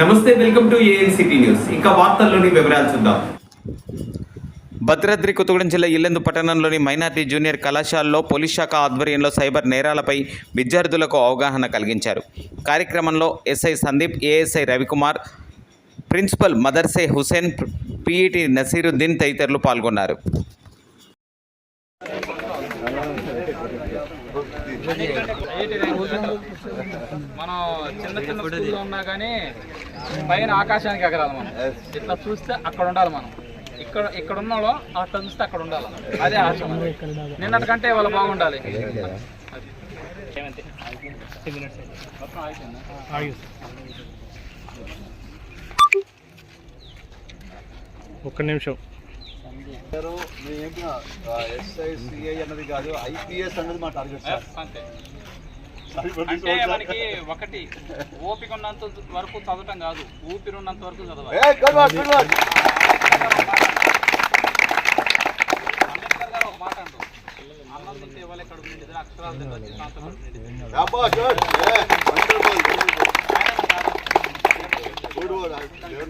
నమస్తే welcome to ANCT news. వార్తల్లోని వివరాలు చూద్దాం. భద్రాద్రి కొత్తగూడెం జిల్లా ఇల్లెందు పట్టణంలోని మైనార్టీ జూనియర్ కళాశాలలో పోలీస్ శాఖ ఆధ్వర్యంలో సైబర్ నేరాలపై విద్యార్థులకు అవగాహన కలిగించారు. కార్యక్రమంలో SI Sandeep ASI Ravi Kumar principal Madarse Hussain PET Naseeruddin తదితరులు పాల్గొన్నారు మనం చిన్న చిన్న స్కూల్లో ఉన్నా కానీ పైన ఆకాశానికి ఎగరాలి మనం ఇట్లా చూస్తే అక్కడ ఉండాలి మనం ఇక్కడ ఇక్కడ ఉన్నాలో అట్లా చూస్తే అక్కడ ఉండాలి అదే ఆశ మనది. నిన్నటికంటే వాళ్ళు బాగుండాలి. మొత్తం? ఒక్క నిమిషం. అన్నది కాదు ఐపీఎస్ అన్నది మా టార్గెట్ సార్. అంతే. అంటే మనకి ఒకటి ఓపిక ఉన్నంత వరకు చదవటం కాదు ఊపిరి ఉన్నంత వరకు చదవాలి. అంబేద్కర్ గారు ఒక మాట అంటారు. అన్నం తింటే ఇవ్వాలి నిండితే అక్షరాలు తింటే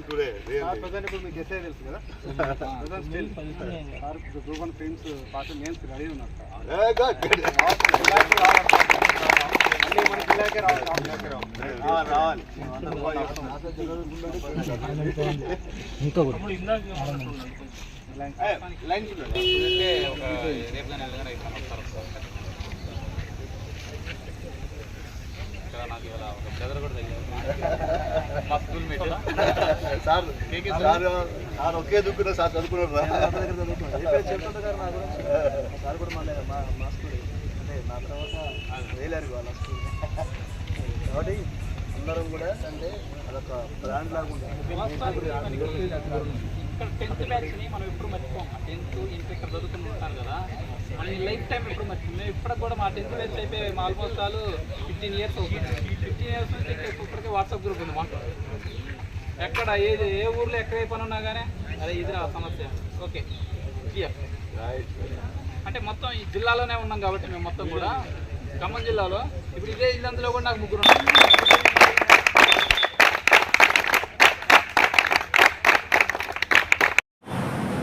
వర్క్ లెవెన్ టుడే ప్రజెంట్ ఇప్పుడు మీకు ఎస్ఐ తెలుసు కదా? Present still sir group ready ఉన్నారు. మళ్ళీ రావాలి ఒక రేపు కానీ వస్తారు నాకు ఇవాళ ఒక బ్రదర్ కూడా తగిలింది మా school sir sir sir ఒకే దుక్కున్నా సార్ చదువుకున్నారు చెప్తుంటా గారు నా గురించి? సార్ కూడా మళ్ళీ మా మా స్కూల్ అంటే నా తర్వాత వేలారు వాళ్ళ స్కూల్ కాబట్టి అందరం కూడా అంటే అదొక బ్రాండ్ లాగా ఉంటుంది ఇక్కడ టెన్త్ బ్యాచ్ని మనం ఎప్పుడు మర్చిపోం. టెన్త్ ఇంటర్ ఇక్కడ చదువుకుని ఉంటారు కదా. మనం లైఫ్ టైం ఎప్పుడు మర్చిపోం. మేము ఇప్పటికి కూడా మా టెన్త్ బ్యాచ్ అయిపోయి మా ఆల్మోస్ట్ ఆల్ ఫిఫ్టీన్ ఇయర్స్ అవుతుంది. ఫిఫ్టీన్ ఇయర్స్ నుంచి ఇప్పటికే వాట్సాప్ గ్రూప్ ఉంది మాకు. ఎక్కడ ఏది ఏ ఊర్లో ఎక్కడ పని ఉన్నా కానీ అదే ఇది నా సమస్య. ఓకే అంటే మొత్తం ఈ జిల్లాలోనే ఉన్నాం కాబట్టి మేము మొత్తం కూడా. ఖమ్మం జిల్లాలో. ఇప్పుడు ఇదే ఇల్లందులో కూడా నాకు ముగ్గురు